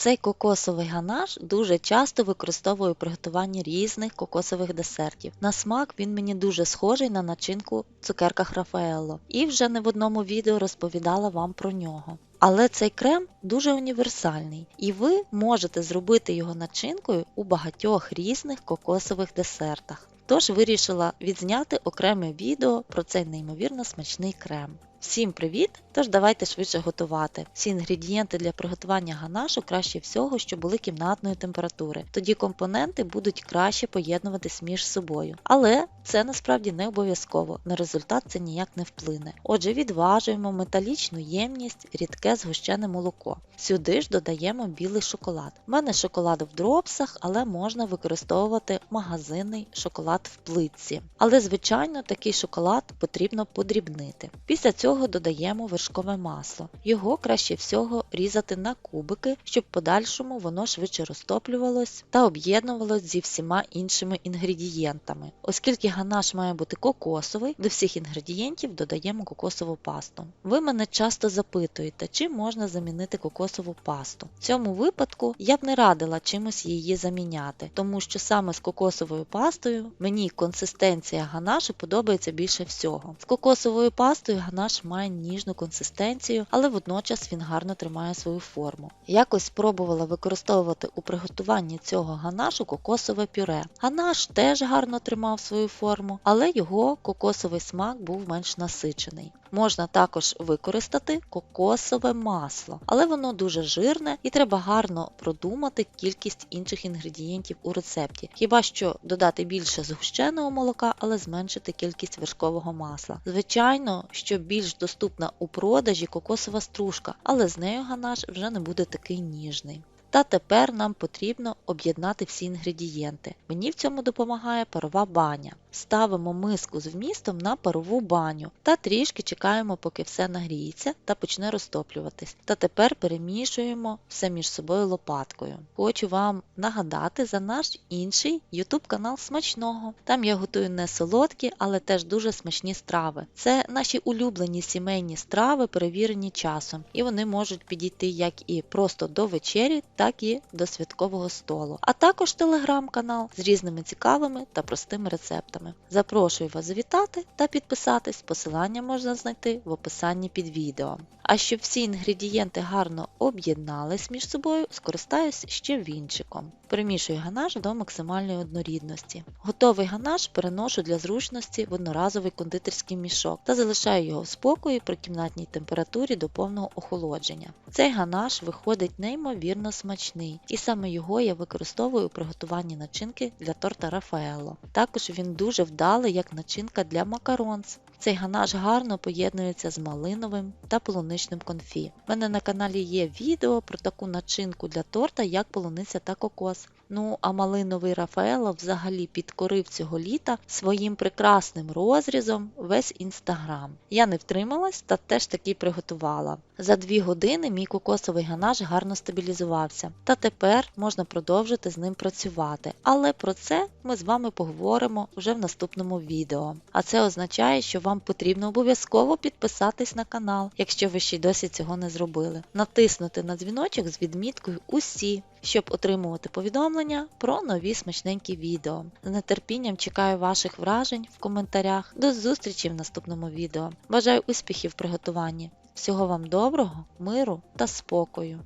Цей кокосовий ганаш дуже часто використовую у приготуванні різних кокосових десертів. На смак він мені дуже схожий на начинку в цукерках Рафаелло і вже не в одному відео розповідала вам про нього. Але цей крем дуже універсальний, і ви можете зробити його начинкою у багатьох різних кокосових десертах. Тож вирішила відзняти окреме відео про цей неймовірно смачний крем. Всім привіт! Тож давайте швидше готувати. Всі інгредієнти для приготування ганашу краще всього, що були кімнатної температури. Тоді компоненти будуть краще поєднуватись між собою. Але це насправді не обов'язково, на результат це ніяк не вплине. Отже, відважуємо металічну ємність, рідке згущене молоко. Сюди ж додаємо білий шоколад. У мене шоколад в дропсах, але можна використовувати магазинний шоколад в плитці. Але, звичайно, такий шоколад потрібно подрібнити. Після цього додаємо вершкове масло. Його краще всього різати на кубики, щоб в подальшому воно швидше розтоплювалось та об'єднувалось зі всіма іншими інгредієнтами. Оскільки ганаш має бути кокосовий, до всіх інгредієнтів додаємо кокосову пасту. Ви мене часто запитуєте, чим можна замінити кокосову пасту. В цьому випадку я б не радила чимось її заміняти, тому що саме з кокосовою пастою мені консистенція ганашу подобається більше всього. З кокосовою пастою ганаш має ніжну консистенцію, але водночас він гарно тримає свою форму. Якось спробувала використовувати у приготуванні цього ганашу кокосове пюре. Ганаш теж гарно тримав свою форму, але його кокосовий смак був менш насичений. Можна також використати кокосове масло, але воно дуже жирне і треба гарно продумати кількість інших інгредієнтів у рецепті. Хіба що додати більше згущеного молока, але зменшити кількість вершкового масла. Звичайно, що більш доступна у продажі кокосова стружка, але з нею ганаш вже не буде такий ніжний. Та тепер нам потрібно об'єднати всі інгредієнти. Мені в цьому допомагає парова баня. Ставимо миску з вмістом на парову баню та трішки чекаємо, поки все нагріється та почне розтоплюватись. Та тепер перемішуємо все між собою лопаткою. Хочу вам нагадати за наш інший YouTube канал смачного. Там я готую не солодкі, але теж дуже смачні страви. Це наші улюблені сімейні страви, перевірені часом, і вони можуть підійти як і просто до вечері, так і до святкового столу. А також телеграм-канал з різними цікавими та простими рецептами. Запрошую вас завітати та підписатись. Посилання можна знайти в описанні під відео. А щоб всі інгредієнти гарно об'єднались між собою, скористаюсь ще вінчиком. Перемішую ганаш до максимальної однорідності. Готовий ганаш переношу для зручності в одноразовий кондитерський мішок та залишаю його в спокої при кімнатній температурі до повного охолодження. Цей ганаш виходить неймовірно смачний, і саме його я використовую у приготуванні начинки для торта Рафаелло. Також він дуже вдалий як начинка для макаронс. Цей ганаш гарно поєднується з малиновим та полуничним конфі. У мене на каналі є відео про таку начинку для торта, як полуниця та кокос. Ну а малиновий Рафаело взагалі підкорив цього літа своїм прекрасним розрізом весь інстаграм. Я не втрималась та теж таки приготувала. За дві години мій кокосовий ганаш гарно стабілізувався, та тепер можна продовжити з ним працювати. Але про це ми з вами поговоримо вже в наступному відео. А це означає, що вам потрібно обов'язково підписатись на канал, якщо ви ще й досі цього не зробили. Натиснути на дзвіночок з відміткою Усі, щоб отримувати повідомлення про нові смачненькі відео. З нетерпінням чекаю ваших вражень в коментарях. До зустрічі в наступному відео. Бажаю успіхів в приготуванні! Всього вам доброго, миру та спокою!